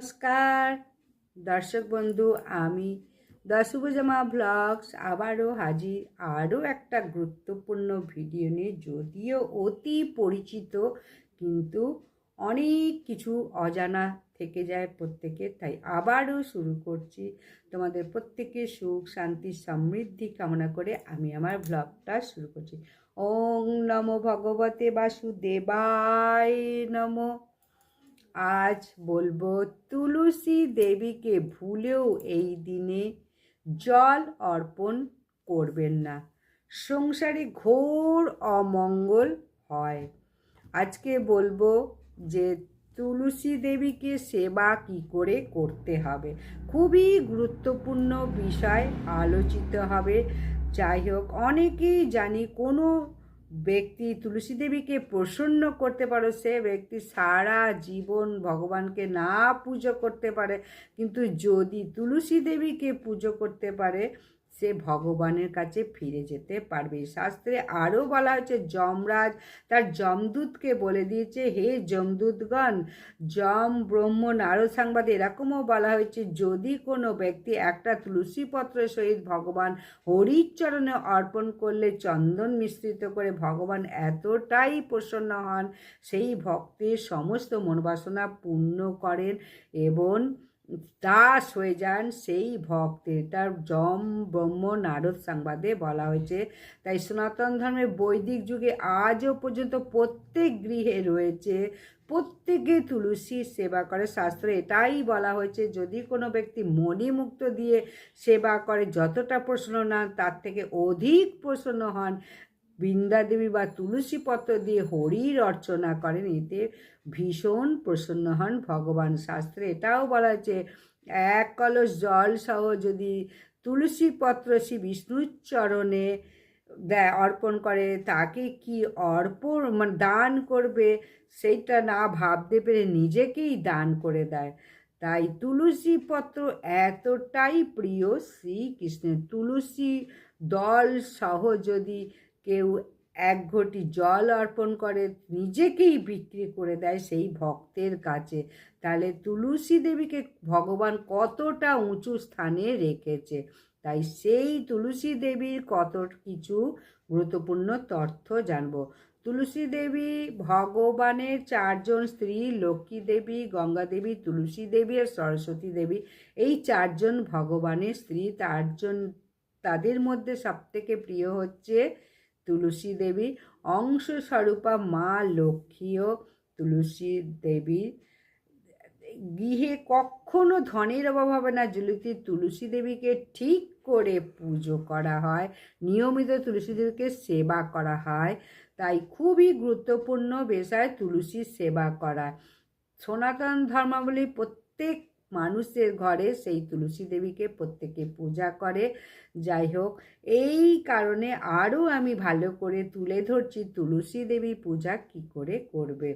নমস্কার। দর্শক বন্ধু, আমি দশভুজামা ব্লগস আবারও হাজির। আরও একটা গুরুত্বপূর্ণ ভিডিও নিয়ে যদিও অতি পরিচিত, কিন্তু অনেক কিছু অজানা থেকে যায় প্রত্যেকের তাই আবারও শুরু করছি তোমাদের প্রত্যেকের সুখ, শান্তি, সমৃদ্ধি কামনা করে আমি আমার ব্লগটা শুরু করছি। ওং নমো ভগবতে বাসুদেবায় নমো। আজ বলব তুলসী দেবীকে ভুলেও এই দিনে জল অর্পণ করবেন না। সংসারে ঘোর অমঙ্গল হয়। আজকে বলব যে তুলসী দেবীকে সেবা কি করে করতে হবে? খুবই গুরুত্বপূর্ণ বিষয় আলোচিত হবে। যাই হোক, অনেকেই জানি কোনো ব্যক্তি তুলসী দেবীকে প্রসন্ন করতে পারো। সে ব্যক্তি সারা জীবন ভগবানকে না পুজো করতে পারে, কিন্তু যদি তুলসী দেবীকে পুজো করতে পারে সে ভগবানের কাছে ফিরে যেতে পারবে। শাস্ত্রে আরও বলা হয়েছে, যমরাজ তার যমদূতকে বলে দিয়েছে, হে যমদূতগণ, যম, ব্রহ্ম, নারদ সাংবাদ, এরকমও বলা হয়েছে, যদি কোনো ব্যক্তি একটা তুলসী পত্রের সহিত ভগবান হরির চরণে অর্পণ করলে চন্দন মিশ্রিত করে ভগবান এতটাই প্রসন্ন হন, সেই ভক্তের সমস্ত মনোবাসনা পূর্ণ করেন এবং দাস হয়ে যান সেই ভক্তের। তার যম, ব্রহ্ম, নারদ সংবাদে বলা হয়েছে, তাই সনাতন ধর্মের বৈদিক যুগে আজও পর্যন্ত প্রত্যেক গৃহে রয়েছে, প্রত্যেকে তুলসীর সেবা করে শাস্ত্রে। এটাই বলা হয়েছে, যদি কোনো ব্যক্তি মণিমুক্ত দিয়ে সেবা করে, যতটা প্রসন্ন না তার থেকে অধিক প্রসন্ন হন। বৃন্দাদেবী বা তুলসী পত্র দিয়ে হরির অর্চনা করেন। এতে ভীষণ প্রসন্ন হন ভগবান শাস্ত্রে। এটাও বলা হয়েছে, এক কলস জল সহ যদি তুলসী পত্র শ্রী বিষ্ণুর চরণে দেয় অর্পণ করে, তাকে কি অর্পণ মানে দান করবে, সেইটা না ভাবতে পেরে নিজেকেই দান করে দেয়। তাই তুলসী পত্র এতটাই প্রিয় শ্রীকৃষ্ণের। তুলসী দল সহ যদি কেউ এক ঘটি জল অর্পণ করে নিজেকেই বিক্রি করে দেয় সেই ভক্তের কাছে, তাহলে তুলসী দেবীকে ভগবান কতটা উঁচু স্থানে রেখেছে? তাই সেই তুলসী দেবীর কত কিছু গুরুত্বপূর্ণ তথ্য জানব। তুলসী দেবী ভগবানের চারজন স্ত্রী, লক্ষ্মী দেবী, গঙ্গা দেবী, তুলসী দেবী আর সরস্বতী দেবী, এই চারজন ভগবানের স্ত্রী চারজন তাদের মধ্যে সবথেকে প্রিয় হচ্ছে তুলসী দেবী, অংশস্বরূপা মা লক্ষ্মীও তুলসী দেবী। গৃহে কখনো ধনের অভাব হবে না যদি তুলসী দেবীকে ঠিক করে পুজো করা হয়, নিয়মিত তুলসী দেবীকে সেবা করা হয়। তাই খুবই গুরুত্বপূর্ণ বিষয় তুলসীর সেবা করা। সনাতন ধর্মাবলী প্রত্যেক মানুষের ঘরে সেই তুলসী দেবীকে প্রত্যেকে পূজা করে। যাই হোক, এই কারণে আরও আমি ভালো করে তুলে ধরছি তুলসী দেবী পূজা কি করে করবে।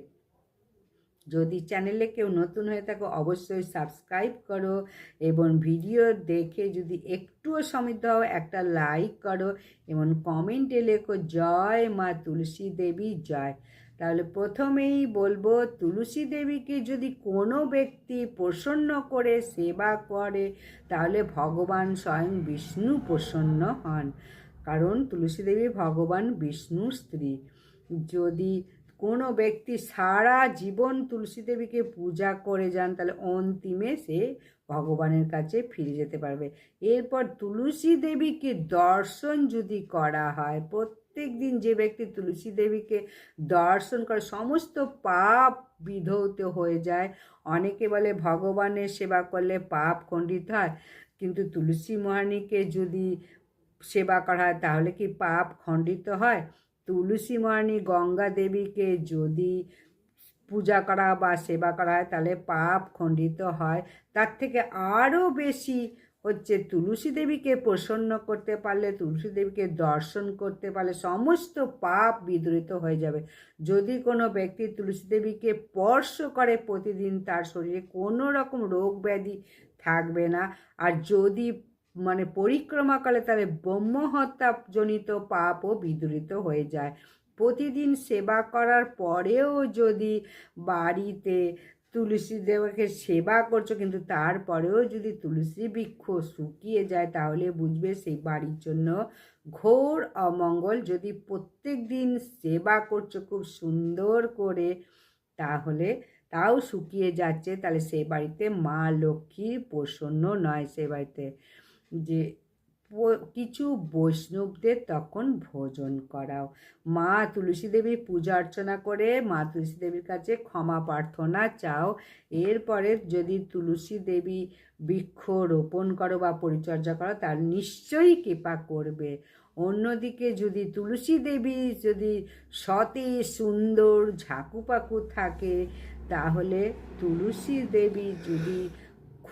যদি চ্যানেলে কেউ নতুন হয়ে থাকো, অবশ্যই সাবস্ক্রাইব করো এবং ভিডিও দেখে যদি একটুও সমৃদ্ধ হও, একটা লাইক করো এবং কমেন্টে লেখো, জয় মা তুলসী দেবী, জয়। তাহলে প্রথমেই বলব, তুলসী দেবীকে যদি কোনো ব্যক্তি প্রসন্ন করে, সেবা করে, তাহলে ভগবান স্বয়ং বিষ্ণু প্রসন্ন হন। কারণ তুলসী দেবী ভগবান বিষ্ণুর স্ত্রী। যদি কোনো ব্যক্তি সারা জীবন তুলসী দেবীকে পূজা করে যান, তাহলে অন্তিমে সে ভগবানের কাছে ফিরে যেতে পারবে। এরপর তুলসী দেবীকে দর্শন যদি করা হয়, প্রত্যেক দিন যে ব্যক্তি তুলসী দেবীকে দর্শন করে, সমস্ত পাপ বিধৌত হয়ে যায়। অনেকে বলে ভগবানের সেবা করলে পাপ খণ্ডিত হয়, কিন্তু তুলসী মহানীকে যদি সেবা করা হয়, তাহলে কি পাপ খণ্ডিত হয়? তুলসী মহানী গঙ্গা দেবীকে যদি পূজা করা বা সেবা করা হয়, তাহলে পাপ খণ্ডিত হয়। তার থেকে আরও বেশি হচ্ছে তুলসী দেবীকে প্রসন্ন করতে পারলে, তুলসী দেবীকে দর্শন করতে পারলে সমস্ত পাপ বিদরিত হয়ে যাবে। যদি কোনো ব্যক্তি তুলসী দেবীকে স্পর্শ করে প্রতিদিন, তার শরীরে কোনো রকম রোগ ব্যাধি থাকবে না। আর যদি মানে পরিক্রমা করে তাহলে ব্রহ্মহত্যাজনিত পাপও বিদরিত হয়ে যায়। প্রতিদিন সেবা করার পরেও যদি বাড়িতে তুলসী দেবকে সেবা করছ, কিন্তু তারপরেও যদি তুলসী বৃক্ষ শুকিয়ে যায়, তাহলে বুঝবে সেই বাড়ির জন্য ঘোর অমঙ্গল। যদি প্রত্যেক দিন সেবা করছ খুব সুন্দর করে, তাহলে তাও শুকিয়ে যাচ্ছে। তাহলে সেই বাড়িতে মা লক্ষ্মী প্রসন্ন নয় সে বাড়িতে। যে কিছু বৈষ্ণবদের তখন ভোজন করাও। মা তুলসী দেবীর পূজা অর্চনা করে, মা তুলসী দেবীর কাছে ক্ষমা প্রার্থনা চাও। এরপরে যদি তুলসী দেবী বৃক্ষ রোপণ করো বা পরিচর্যা করো, তার নিশ্চয়ই কৃপা করবে। অন্যদিকে যদি তুলসী দেবী যদি সতে, সুন্দর, ঝাঁকুপাকু থাকে, তাহলে তুলসী দেবী যদি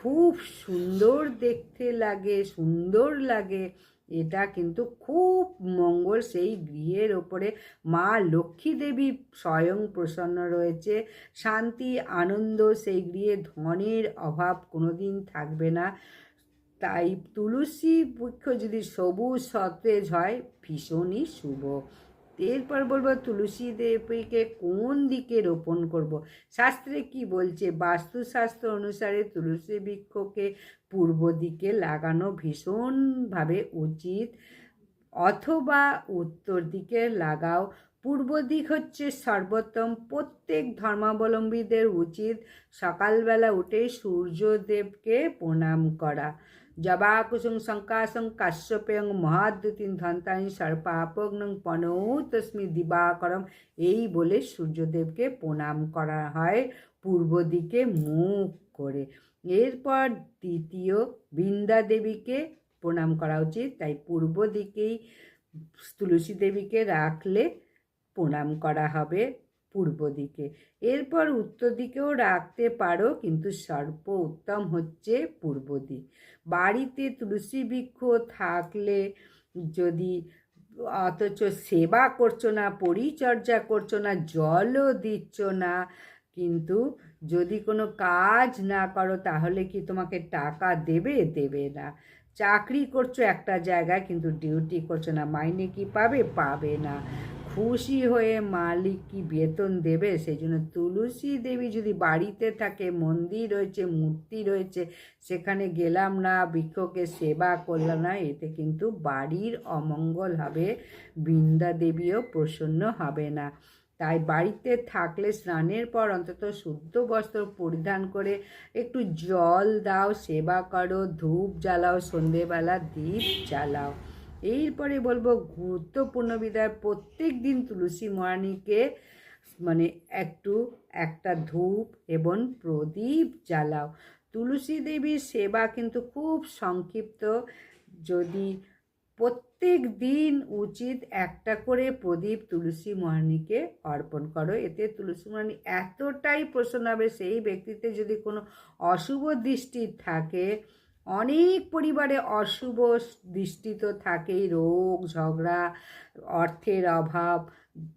খুব সুন্দর দেখতে লাগে, সুন্দর লাগে। এটা কিন্তু খুব মঙ্গল। সেই গৃহের ওপরে মা লক্ষ্মী দেবী স্বয়ং প্রসন্ন রয়েছে। শান্তি, আনন্দ, সেই গৃহে ধনের অভাব কোনোদিন থাকবে না। তাই তুলসী বৃক্ষ যদি সবুজ সতেজ হয়, ভীষণই শুভ। এরপর বলব তুলসী দেবীকে কোন দিকে রোপণ করব। শাস্ত্রে কি বলছে? বাস্তুশাস্ত্র অনুসারে তুলসী বৃক্ষকে পূর্ব দিকে লাগানো ভীষণভাবে উচিত, অথবা উত্তর দিকে লাগাও। পূর্ব দিক হচ্ছে সর্বোত্তম, প্রত্যেক ধর্মাবলম্বীদের উচিত সকালবেলা উঠে সূর্যদেবকে প্রণাম করা। জবাকুসুম শঙ্কাসং কাশ্যপেয়ং মহাদ্যুতিন ধন্তানি সর্পাপগ্নং পনৌ তস্মি দিবাকরম এই বলে সূর্যদেবকে প্রণাম করা হয় পূর্ব দিকে মুখ করে। এরপর দ্বিতীয় বৃন্দা দেবীকে প্রণাম করা উচিত। তাই পূর্ব দিকেই তুলসী দেবীকে রাখলে প্রণাম করা হবে। পূর্ব দিকে। এরপর উত্তর দিকেও রাখতে পারো, কিন্তু সর্ব উত্তম হচ্ছে পূর্ব দিক। বাড়িতে তুলসী বৃক্ষ থাকলে যদি অথচ সেবা করছ না, পরিচর্যা করছ না, জলও দিচ্ছ না, কিন্তু যদি কোনো কাজ না করো, তাহলে কি তোমাকে টাকা দেবে? দেবে না। চাকরি করছ একটা জায়গায়, কিন্তু ডিউটি করছ না, মাইনে কি পাবে? পাবে না। খুশি হয়ে মালিক কি বেতন দেবে? সেই জন্য তুলসী দেবী যদি বাড়িতে থাকে, মন্দির রয়েছে, মূর্তি রয়েছে, সেখানে গেলাম না বৃক্ষকে সেবা করলাম না, এতে কিন্তু বাড়ির অমঙ্গল হবে, বৃন্দা দেবীও প্রসন্ন হবে না। তাই বাড়িতে থাকলে স্নানের পর অন্তত শুদ্ধ বস্ত্র পরিধান করে একটু জল দাও, সেবা করো, ধূপ জ্বালাও, সন্ধেবেলা দীপ জ্বালাও। এরপরে বলব গুরুত্বপূর্ণ বিদায়। প্রত্যেক দিন তুলসী মহারানীকে মানে একটু একটা ধূপ এবং প্রদীপ জ্বালাও। তুলসী দেবীর সেবা কিন্তু খুব সংক্ষিপ্ত। যদি প্রত্যেক দিন উচিত একটা করে প্রদীপ তুলসী মহারানীকে অর্পণ করো। এতে তুলসী মহারানী এতটাই প্রসন্ন হবে, সেই ব্যক্তিতে যদি কোনো অশুভ দৃষ্টি থাকে অনেক পরিবারে অশুভ দৃষ্টি তো থাকেই, রোগ, ঝগড়া, অর্থের অভাব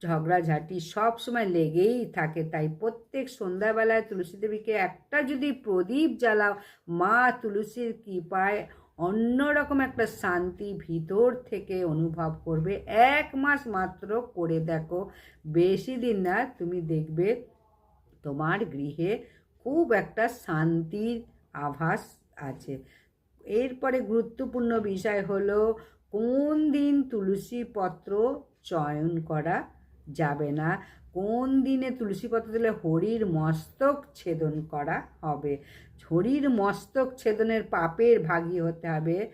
ঝগড়াঝাঁটি সব সময় লেগেই থাকে। তাই প্রত্যেক সন্ধ্যাবেলায় তুলসী দেবীকে একটা যদি প্রদীপ জ্বালাও, মা তুলসীর কৃপায় অন্যরকম একটা শান্তি ভিতর থেকে অনুভব করবে। এক মাস মাত্র করে দেখো, বেশি দিন না, তুমি দেখবে তোমার গৃহে খুব একটা শান্তির আভাস আছে। এরপরে গুরুত্বপূর্ণ বিষয় হলো, কোন দিন তুলসী পত্র চয়ন করা যাবে না? কোন দিনে তুলসী পত্র দিলে হরির মস্তক ছেদন করা হবে? হরির মস্তক ছেদনের পাপের ভাগী হতে হবে।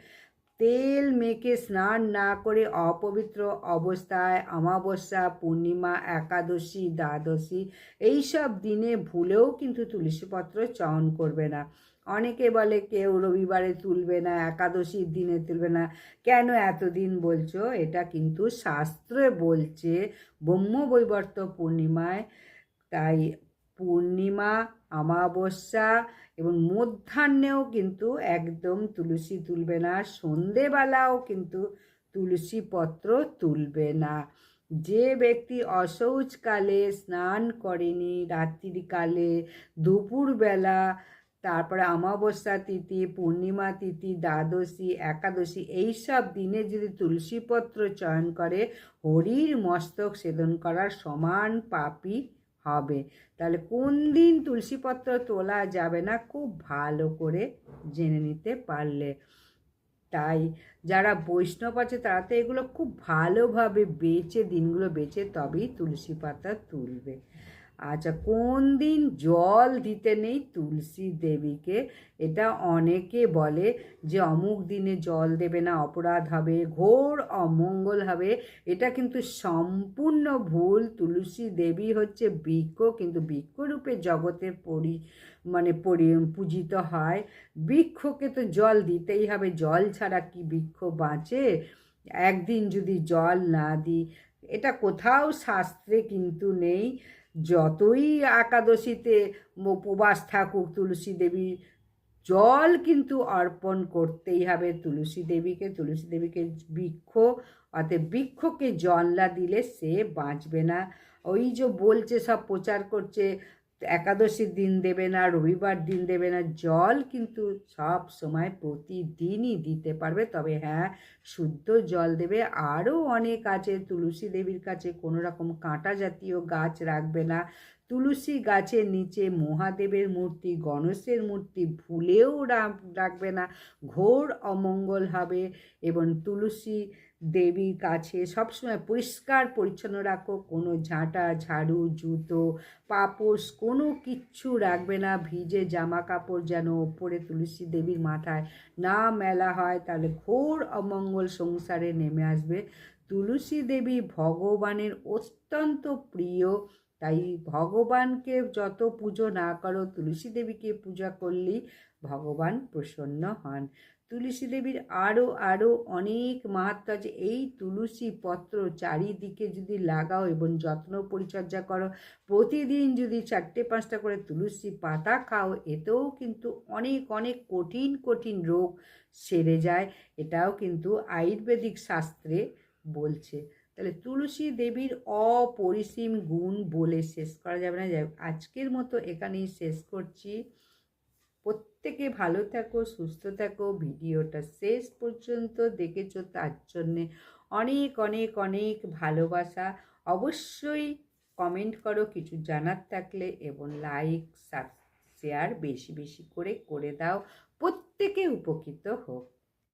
তেল মেখে স্নান না করে অপবিত্র অবস্থায় অমাবস্যা, পূর্ণিমা, একাদশী, দ্বাদশী, এইসব দিনে ভুলেও কিন্তু তুলসীপত্র চয়ন করবে না। অনেকে বলে কেউ রবিবারে তুলবে না, একাদশীর দিনে তুলবে না। কেন এতদিন বলছো? এটা কিন্তু শাস্ত্রে বলছে ব্রহ্মবৈবর্ত পূর্ণিমায়। তাই পূর্ণিমা, অমাবস্যা এবং মধ্যাহ্নেও কিন্তু একদম তুলসী তুলবে না, সন্ধেবেলাও কিন্তু তুলসী পত্র তুলবে না। যে ব্যক্তি অশৌচকালে স্নান করেনি, রাত্রিকালে দুপুরবেলা তারপরে অমাবস্যা তিথি, পূর্ণিমা তিথি, দ্বাদশী, একাদশী, এইসব দিনে যদি তুলসীপত্র চয়ন করে, হরির মস্তক সেদন করার সমান পাপই হবে। তাহলে কোন দিন তুলসীপত্র তোলা যাবে না? খুব ভালো করে জেনে নিতে পারলে। তাই যারা বৈষ্ণব আছে, তারা তো এগুলো খুব ভালোভাবে বেচে, দিনগুলো বেচে তবেই তুলসী পাতা তুলবে। আচ্ছা কোন দিন জল দিতে নেই তুলসী দেবীকে? এটা অনেকে বলে যে অমুক দিনে জল দেবে না, অপরাধ হবে, ঘোর অমঙ্গল হবে। এটা কিন্তু সম্পূর্ণ ভুল। তুলসী দেবী হচ্ছে বৃক্ষ, কিন্তু বৃক্ষরূপে জগতের পরি মানে পরি, পূজিত হয়। বৃক্ষকে তো জল দিতেই হবে। জল ছাড়া কি বৃক্ষ বাঁচে? একদিন যদি জল না দিই, এটা কোথাও শাস্ত্রে কিন্তু নেই। যতই একাদশীতে উপবাস থাকুক তুলসী দেবী, জল কিন্তু অর্পণ করতেই হবে। তুলসী দেবীকে তুলসী দেবীকে বৃক্ষ, অতএব বৃক্ষকে জল না দিলে সে বাঁচবে না। ওই যে বলছে, সব প্রচার করছে একাদশীর দিন দেবে না, রবিবার দিন দেবে না, জল কিন্তু সব সময় প্রতিদিনই দিতে পারবে। তবে হ্যাঁ শুদ্ধ জল দেবে। আরও অনেক আছে, তুলসী দেবীর কাছে কোনো রকম কাঁটা জাতীয় গাছ রাখবে না। তুলসী গাছের নিচে মহাদেবের মূর্তি, গণেশের মূর্তি ভুলেও রাখবে না। ঘোর অমঙ্গল হবে এবং তুলসী দেবীর কাছে সবসময় পরিষ্কার পরিচ্ছন্ন রাখো। কোনো ঝাঁটা, ঝাড়ু, জুতো পাপোস কোনো কিচ্ছু রাখবে না। ভিজে জামা কাপড় যেন ওপরে তুলসী দেবীর মাথায় না মেলা হয়, তাহলে ঘোর অমঙ্গল সংসারে নেমে আসবে। তুলসী দেবী ভগবানের অত্যন্ত প্রিয়, তাই ভগবানকে যত পুজো না করো, তুলসী দেবীকে পূজা করলেই ভগবান প্রসন্ন হন। তুলসী দেবীর আরও আরও অনেক মাহাত্ম আছে। এই তুলসী পত্র চারিদিকে যদি লাগাও এবং যত্ন পরিচর্যা করো, প্রতিদিন যদি চারটে, পাঁচটা করে তুলসী পাতা খাও, এতেও কিন্তু অনেক অনেক কঠিন কঠিন রোগ সেরে যায়। এটাও কিন্তু আয়ুর্বেদিক শাস্ত্রে বলছে। তাহলে তুলসী দেবীর অপরিসীম গুণ বলে শেষ করা যাবে না। আজকের মতো এখানেই শেষ করছি। প্রত্যেকে ভালো থাকো, সুস্থ থাকো। ভিডিওটা শেষ পর্যন্ত দেখেছ, তার জন্যে অনেক অনেক অনেক ভালোবাসা। অবশ্যই কমেন্ট করো, কিছু জানার থাকলে এবং লাইক শেয়ার বেশি বেশি করে করে দাও। প্রত্যেকে উপকৃত হোক।